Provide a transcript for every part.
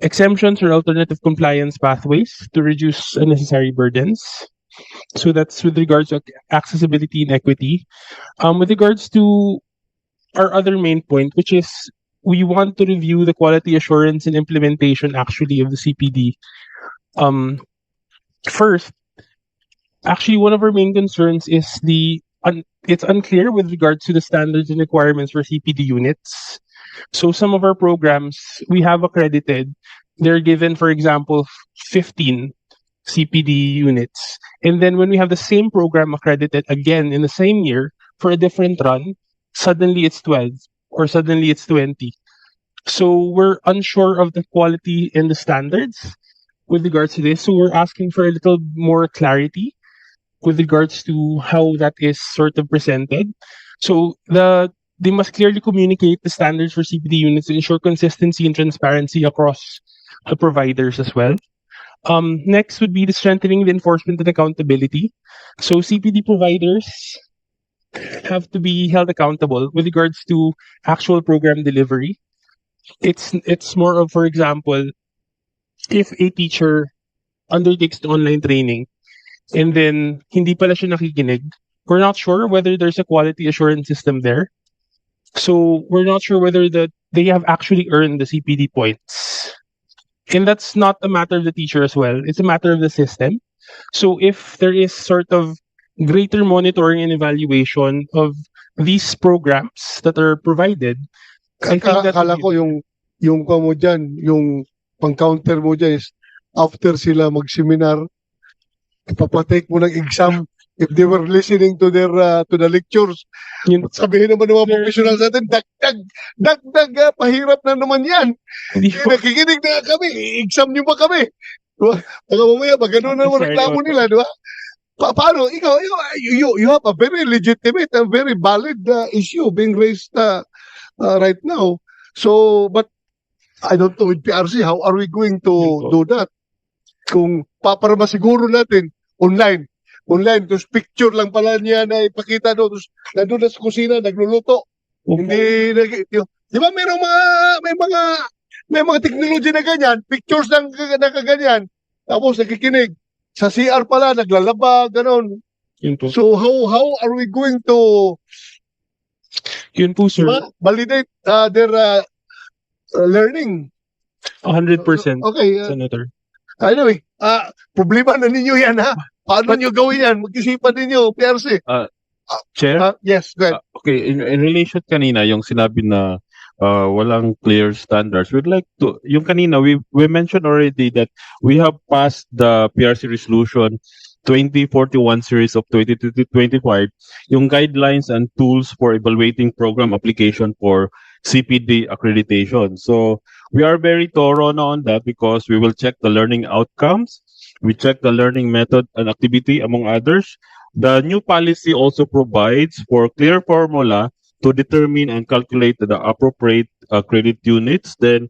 exemptions or alternative compliance pathways to reduce unnecessary burdens. So that's with regards to accessibility and equity. Um, with regards to our other main point, which is we want to review the quality assurance and implementation actually of the CPD. Um, first, actually, one of our main concerns is the un- it's unclear with regards to the standards and requirements for CPD units. So some of our programs we have accredited, they're given, for example, 15 CPD units. And then when we have the same program accredited again in the same year for a different run, suddenly it's 12 or suddenly it's 20. So we're unsure of the quality and the standards with regards to this. So we're asking for a little more clarity with regards to how that is sort of presented. So the they must clearly communicate the standards for CPD units to ensure consistency and transparency across the providers as well. Um, next would be the strengthening the enforcement and accountability. So CPD providers have to be held accountable with regards to actual program delivery. It's it's more of, for example, if a teacher undertakes online training and then hindi pala siya nakikinig, we're not sure whether there's a quality assurance system there. So we're not sure whether that they have actually earned the CPD points. And that's not a matter of the teacher as well. It's a matter of the system. So if there is sort of greater monitoring and evaluation of these programs that are provided, I think that Akala ko yung yung pa mo dyan, yung pang-counter mo dyan is after sila mag-seminar, ipapatake mo ng exam if they were listening to their uh, to the lectures. Yun. Sabihin naman ng mga professional sa atin, dagdag, dagdag, ah, pahirap na naman yan. hindi Eh, nakikinig na kami, i-exam niyo pa kami. Diba? Baka mamaya, pag gano'n na naman reklamo nila, di ba? Pa paano? Ikaw, ikaw, you, you, you have a very legitimate and very valid uh, issue being raised uh, uh, right now. So, but I don't know with PRC, how are we going to do that? Kung pa, para masiguro natin, online. Online, tapos picture lang pala niya na ipakita doon. Tapos nandun na sa kusina, nagluluto. Hindi, nag, di ba mayroong mga, may mga, may mga technology na ganyan, pictures ng na kaganyan, tapos nakikinig. Sa CR pala, naglalaba. Yun po. So how how are we going to Yun po, sir. diba, validate uh, their uh, uh, learning? 100%, Okay, uh, Senator. anyway, uh, problema na ninyo yan ha. Paano nyo gawin yan? Mag-isipan ninyo, PRC. Chair? Uh, yes, go ahead. Ah, okay, in, in relation kanina, yung sinabi na uh, walang clear standards, we'd like to, yung kanina, we, we mentioned already that we have passed the PRC resolution 2041 series of 2025, yung guidelines and tools for evaluating program application for CPD accreditation. So we are very thorough on that because we will check the learning outcomes, we check the learning method and activity among others, The new policy also provides for clear formula to determine and calculate the appropriate uh, credit units. Then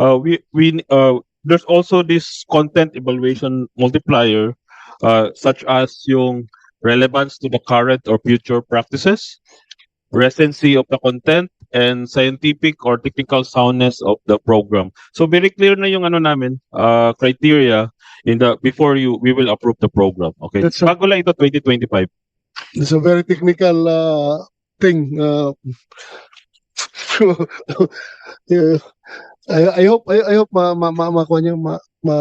uh, we we uh, there's also this content evaluation multiplier, uh, such as yung relevance to the current or future practices, residency of the content, and scientific or technical soundness of the program. So very clear na yung ano namin uh, criteria in the before you we will approve the program. Okay. That's a- Bago lang ito 2025. It's a very technical uh, thing. Uh, yeah. I, I hope I, I hope ma ma ma makuha niyo ma, ma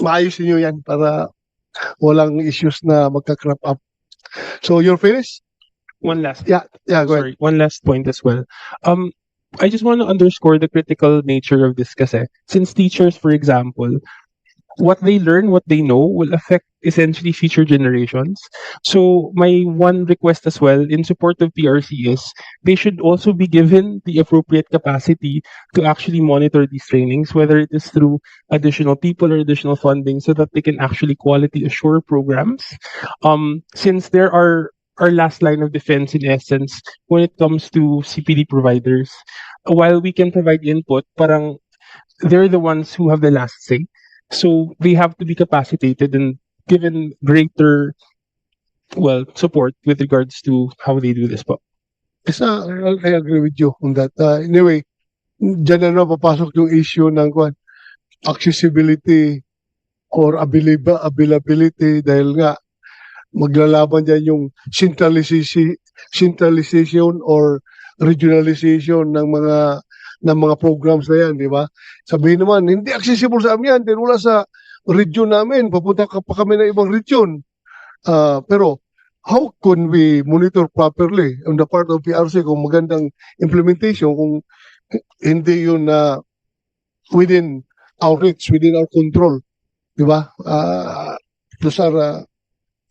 maayos niyo yan para walang issues na magka-crop up. So you're finished? One last Yeah, yeah, go ahead. sorry, one last point as well. Um, I just want to underscore the critical nature of this kasi since teachers, for example, what they learn, what they know will affect essentially future generations. So my one request as well in support of PRC is they should also be given the appropriate capacity to actually monitor these trainings, whether it is through additional people or additional funding so that they can actually quality assure programs. Um, since there are our last line of defense in essence when it comes to CPD providers. While we can provide input, parang they're the ones who have the last say. So they have to be capacitated and given greater well support with regards to how they do this po. Yes, uh, I agree with you on that. Uh, anyway, dyan na papasok yung issue ng kwan. accessibility or availab- availability dahil nga maglalaban dyan yung centralization, centralization or regionalization ng mga ng mga programs na yan, di ba? Sabihin naman, hindi accessible sa amin yan, wala sa region namin, papunta ka pa kami ng ibang region. Ah, pero, how can we monitor properly on the part of PRC kung magandang implementation, kung hindi yun na within our reach, within our control, di ba? Ah, those are ah,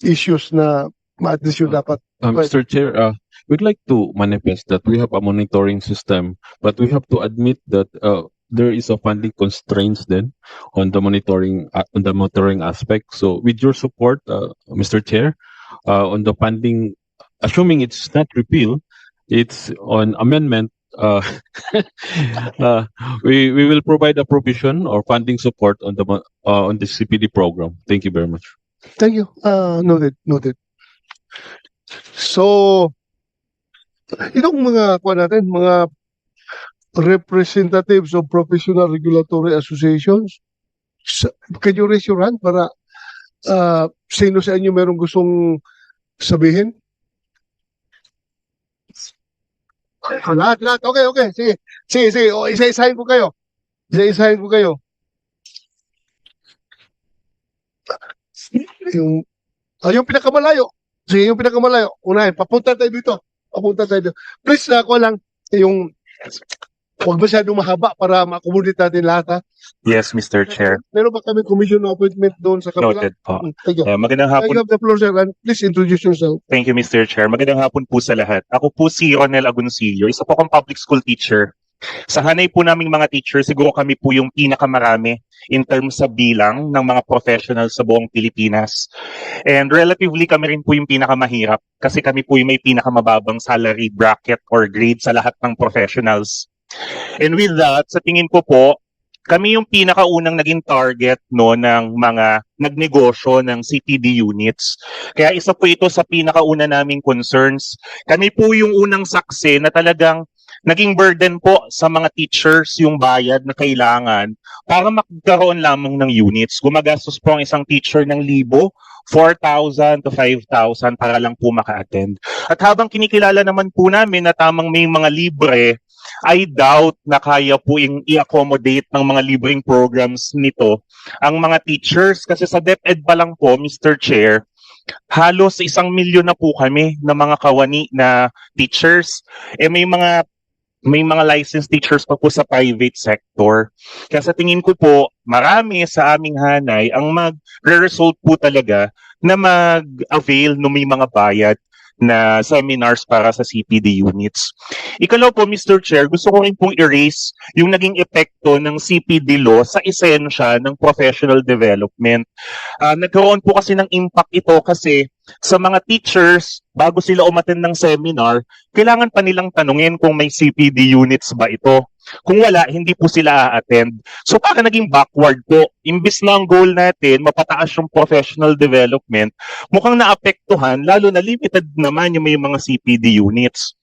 issues na ma-address yun dapat. Uh. Mr. Chair, uh, we'd like to manifest that we have a monitoring system, but we have to admit that uh, there is a funding constraints then on the monitoring uh, on the monitoring aspect. So, with your support, uh, Mr. Chair, uh, on the funding, assuming it's not repeal, it's on amendment. Uh, uh, we we will provide a provision or funding support on the uh, on the CPD program. Thank you very much. Thank you. Ah, noted, noted. So, itong mga kuha natin, mga representatives of professional regulatory associations, can you raise your hand para ah, sino sa inyo merong gustong sabihin? Ah, Lahat, lahat. Okay, okay. Sige, sige, sige. O, isa-isahin ko kayo. Isa-isahin ko kayo. Yung, ah, yung pinakamalayo. Sige, yung pinakamalayo. Unahin, papunta tayo dito. Papunta tayo dito. Please, na ako lang, yung, huwag masyadong mahaba para ma-accommodate natin lahat, ha? Yes, Mr. Chair. Meron ba kami commission appointment doon sa kabila? Noted po. Mm, Thank you. Uh, magandang I hapon. have the floor, sir, and please introduce yourself. Thank you, Mr. Chair. Magandang hapon po sa lahat. Ako po si Ronel Agoncillo. Isa po akong public school teacher. Sa hanay po naming mga teacher, siguro kami po yung pinakamarami in terms sa bilang ng mga professionals sa buong Pilipinas. And relatively kami rin po yung pinakamahirap kasi kami po yung may pinakamababang salary bracket or grade sa lahat ng professionals. And with that, sa tingin ko po, kami yung pinakaunang naging target no ng mga nagnegosyo ng CPD units. Kaya isa po ito sa pinakauna naming concerns. Kami po yung unang saksi na talagang naging burden po sa mga teachers yung bayad na kailangan para magkaroon lamang ng units. Gumagastos po ang isang teacher ng libo, 4,000 to 5,000 para lang po maka-attend. At habang kinikilala naman po namin na tamang may mga libre, I doubt na kaya po i-accommodate ng mga libreng programs nito ang mga teachers kasi sa DepEd pa lang po, Mr. Chair, halos isang milyon na po kami na mga kawani na teachers. Eh may mga may mga licensed teachers pa po sa private sector. Kaya sa tingin ko po, marami sa aming hanay ang mag-result po talaga na mag-avail no may mga bayad na seminars para sa CPD units. Ikalaw po, Mr. Chair, gusto ko rin pong erase yung naging epekto ng CPD law sa esensya ng professional development. Ah, nagkaroon po kasi ng impact ito kasi sa mga teachers, bago sila umattend ng seminar, kailangan pa nilang tanungin kung may CPD units ba ito. Kung wala, hindi po sila a-attend. So para naging backward po, imbis na ang goal natin, mapataas yung professional development, mukhang naapektuhan, lalo na limited naman yung may mga CPD units.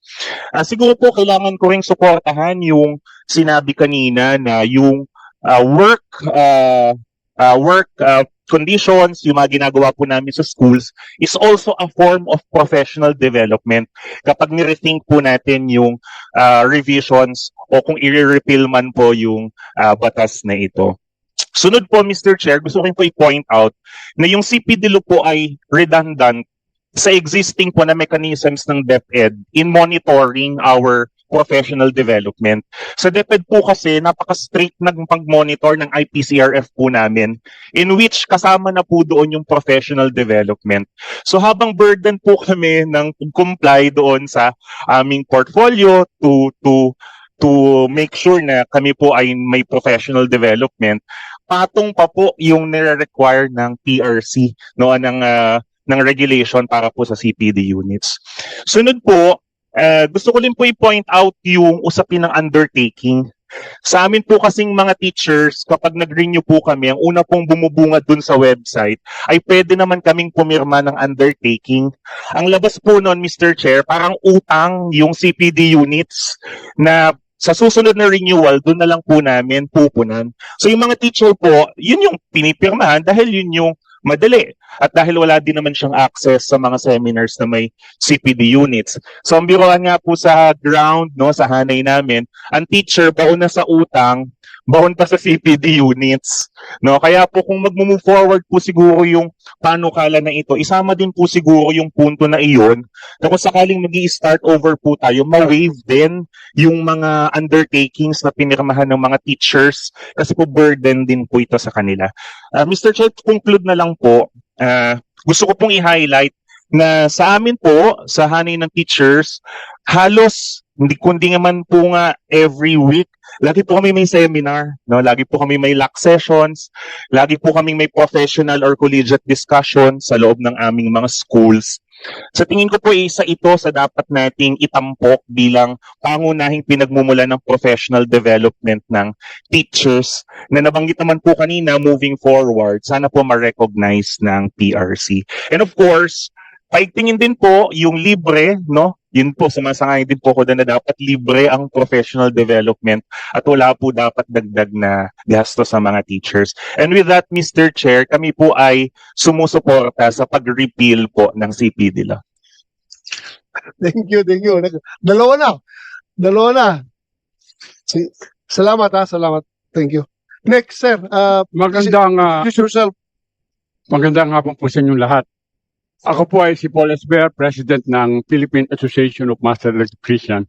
Ah, siguro po kailangan ko ring suportahan yung sinabi kanina na yung ah, work ah, ah, work ah, conditions, yung mga ginagawa po namin sa schools is also a form of professional development. Kapag nirethink po natin yung ah, revisions o kung i-repeal man po yung ah, batas na ito. Sunod po, Mr. Chair, gusto ko po i-point out na yung CPD law po ay redundant sa existing po na mechanisms ng DepEd in monitoring our professional development. Sa DepEd po kasi, napaka-strict ng pag-monitor ng IPCRF po namin in which kasama na po doon yung professional development. So habang burden po kami ng comply doon sa aming portfolio to to to make sure na kami po ay may professional development, patong pa po yung nire-require ng PRC no ng ah, ng regulation para po sa CPD units. Sunod po, eh, gusto ko din po i-point out yung usapin ng undertaking. Sa amin po kasing mga teachers, kapag nag-renew po kami, ang una pong bumubungad dun sa website, ay pwede naman kaming pumirma ng undertaking. Ang labas po nun, Mr. Chair, parang utang yung CPD units na sa susunod na renewal, doon na lang po namin pupunan. So yung mga teacher po, yun yung pinipirmahan dahil yun yung madali. At dahil wala din naman siyang access sa mga seminars na may CPD units. So ang biroan nga po sa ground, no, sa hanay namin, ang teacher baon na sa utang, baon pa sa CPD units. No, kaya po kung mag-move forward po siguro yung panukala na ito, isama din po siguro yung punto na iyon na kung sakaling mag start over po tayo, ma-waive din yung mga undertakings na pinirmahan ng mga teachers kasi po burden din po ito sa kanila. Uh, Mr. Chair, conclude na lang po, uh, gusto ko pong i-highlight na sa amin po, sa hanay ng teachers, halos hindi kundi naman po nga every week, lagi po kami may seminar, no? Lagi po kami may lock sessions, lagi po kami may professional or collegiate discussion sa loob ng aming mga schools. Sa tingin ko po isa ito sa dapat nating itampok bilang pangunahing pinagmumula ng professional development ng teachers na nabanggit naman po kanina moving forward, sana po ma-recognize ng PRC. And of course, paigtingin din po yung libre, no? Yun po, sumasangayon din po ko na dapat libre ang professional development at wala po dapat dagdag na gasto sa mga teachers. And with that, Mr. Chair, kami po ay sumusuporta sa pag-repeal po ng CPD law. Thank you, thank you. Dalawa na. Dalawa na. Si- salamat ha, salamat. Thank you. Next, sir. Uh, Magandang ah, introduce yourself. magandang hapon po sa inyong lahat. Ako po ay si Paul Esber, President ng Philippine Association of Master Electrician.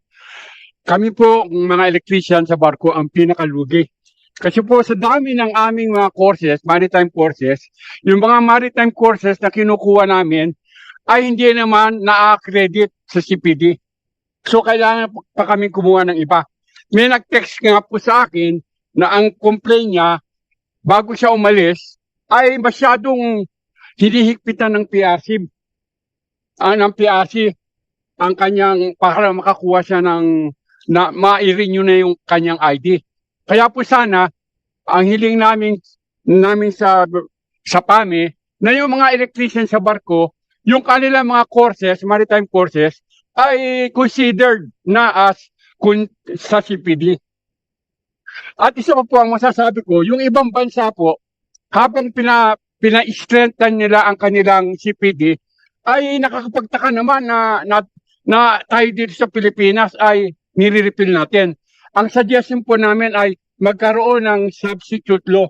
Kami po, mga electrician sa barko, ang pinakalugi. Kasi po sa dami ng aming mga courses, maritime courses, yung mga maritime courses na kinukuha namin ay hindi naman na-accredit sa CPD. So kailangan pa kami kumuha ng iba. May nag-text nga po sa akin na ang complaint niya bago siya umalis ay masyadong hinihigpitan ng PRC. Ah, ng PRC ang kanyang para makakuha siya ng na ma-renew na yung kanyang ID. Kaya po sana ang hiling namin namin sa sa PAMI na yung mga electrician sa barko, yung kanilang mga courses, maritime courses ay considered na as kun, sa CPD. At isa pa po ang masasabi ko, yung ibang bansa po, habang pina, pina-strengthen nila ang kanilang CPD, ay nakakapagtaka naman na, na, na tayo dito sa Pilipinas ay nire-repeal natin. Ang suggestion po namin ay magkaroon ng substitute law.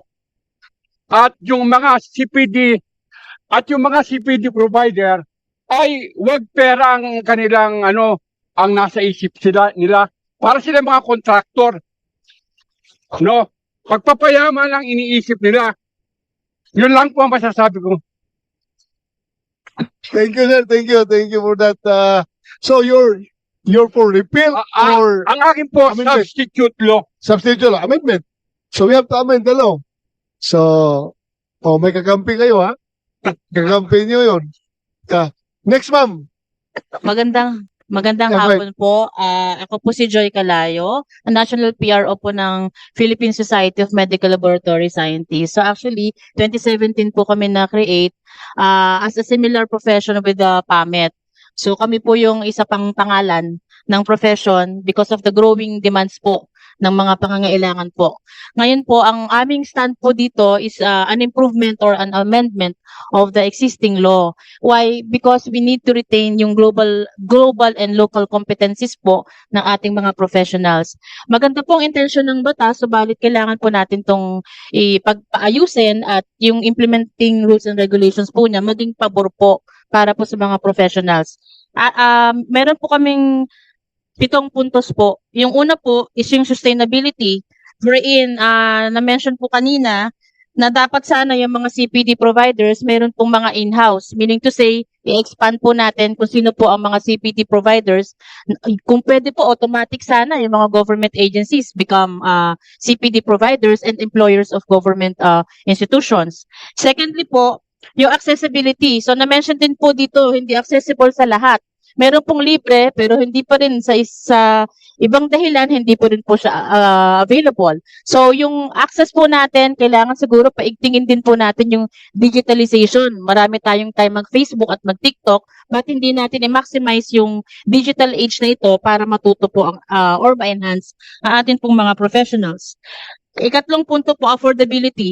At yung mga CPD at yung mga CPD provider ay wag pera ang kanilang ano ang nasa isip sila nila para sila mga kontraktor. No? Pagpapayaman lang iniisip nila. Yun lang po ang masasabi ko. Thank you, sir. Thank you. Thank you for that. Uh, so you're you're for repeal ah, or Ang akin po, Amendment. substitute law. substitute law? Amendment. So we have to amend the law. So, oh, may kakampi kayo, ha? Kakampi niyo yun. Ah, next, ma'am. Magandang magandang Yeah, hapon po. Ah, ako po si Joy Calayo, National PRO po ng Philippine Society of Medical Laboratory Scientists. So actually, 2017 po kami na-create ah, as a similar profession with the PAMET. So kami po yung isa pang pangalan ng profession because of the growing demands po ng mga pangangailangan po. Ngayon po, ang aming stand po dito is ah, an improvement or an amendment of the existing law. Why? Because we need to retain yung global global and local competencies po ng ating mga professionals. Maganda po ang intention ng batas, subalit kailangan po natin tong ipagpaayusin at yung implementing rules and regulations po niya maging pabor po para po sa mga professionals. Ah, um, meron po kaming pitong puntos po. Yung una po is yung sustainability wherein ah, na-mention po kanina na dapat sana yung mga CPD providers meron pong mga in-house. Meaning to say, i-expand po natin kung sino po ang mga CPD providers. Kung pwede po, automatic sana yung mga government agencies become uh, CPD providers and employers of government uh, institutions. Secondly po, yung accessibility. So na-mention din po dito, hindi accessible sa lahat. Meron pong libre pero hindi pa rin sa isa ibang dahilan hindi po rin po siya ah, available. So yung access po natin kailangan siguro paigtingin din po natin yung digitalization. Marami tayong time mag-Facebook at mag-TikTok, but hindi natin i-maximize yung digital age na ito para matuto po ang ah, or ma-enhance ang atin pong mga professionals. Ikatlong punto po, affordability.